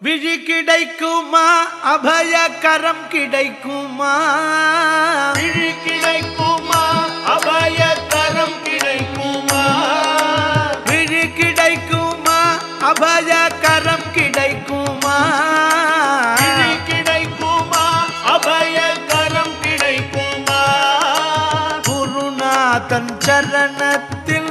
விழி கிடைக்குமா? அபய கரம் கிடைக்குமா? விழி கிடைக்குமா? அபய கரம் கிடைக்குமா? விழி கிடைக்குமா? அபய கரம் கிடைக்குமா? கிடைக்குமா? அபய கரம் கிடைக்குமா? குருநாதன் சரணத்தில்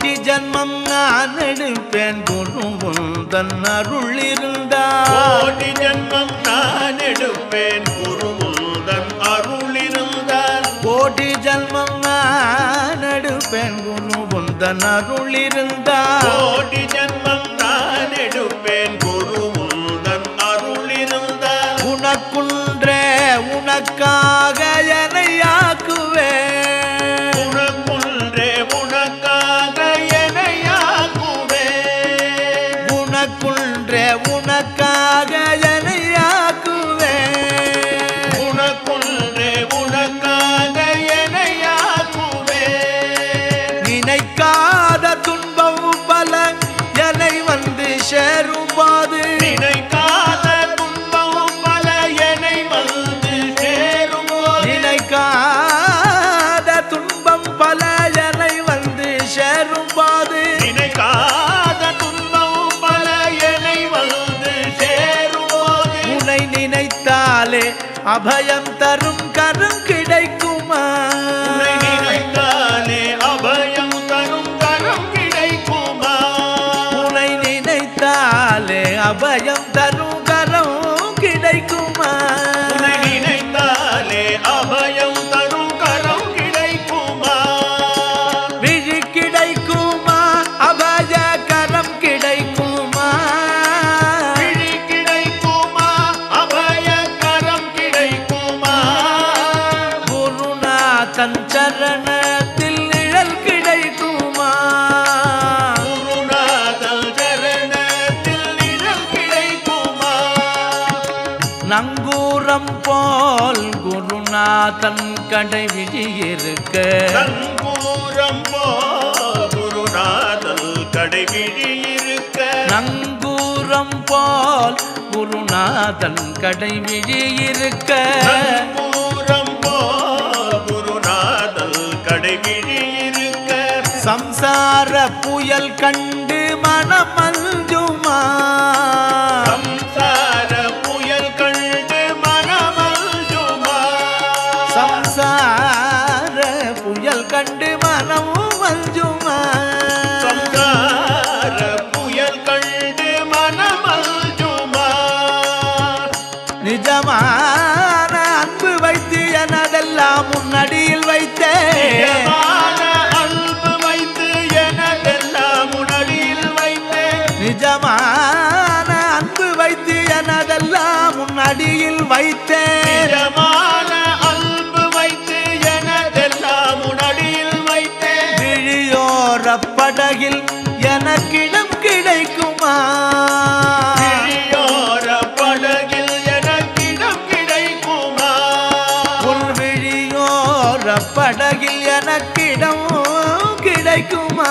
கோட்டி ஜன்மம் நான் எடுப்பேன். குருவும் தன் அருள் இருந்தால் கோடி ஜன்மம் நான் எடுப்பேன். குருமுதன் அருள் இருந்தால் கோடி ஜன்மம் நான் எடுப்பேன். குருவும் தன் அருள் இருந்தால் அபயம் தரும் கரும் கிடைக்குமா? நினைத்தாலே அபயம் தரும் கரம் கிடைக்குமா? உன்னை நினைத்தாலே அபயம் தரும் குருநாதன் சரணத்தில் நிழல் கிடைக்குமா? நங்கூரம் போல் குருநாதன் கடை விழியிருக்க நங்கூரம் போல் குருநாதல் கடைவிழி இருக்க. நங்கூரம் போல் குருநாதன் கடை விழியிருக்க சம்சார புயல் கண்டு மனம் அஞ்சுமா? சம்சார புயல் கண்டு மனமல்ஜுமா சம்சார புயல் கண்டு மனமும் அடியில் வைத்தேன். அன்பு வைத்து எனதெல்லாம் அடியில் வைத்தேன். விழியோர படகில் எனக்கிடம் கிடைக்குமா? படகில் எனக்கிடம் கிடைக்குமா?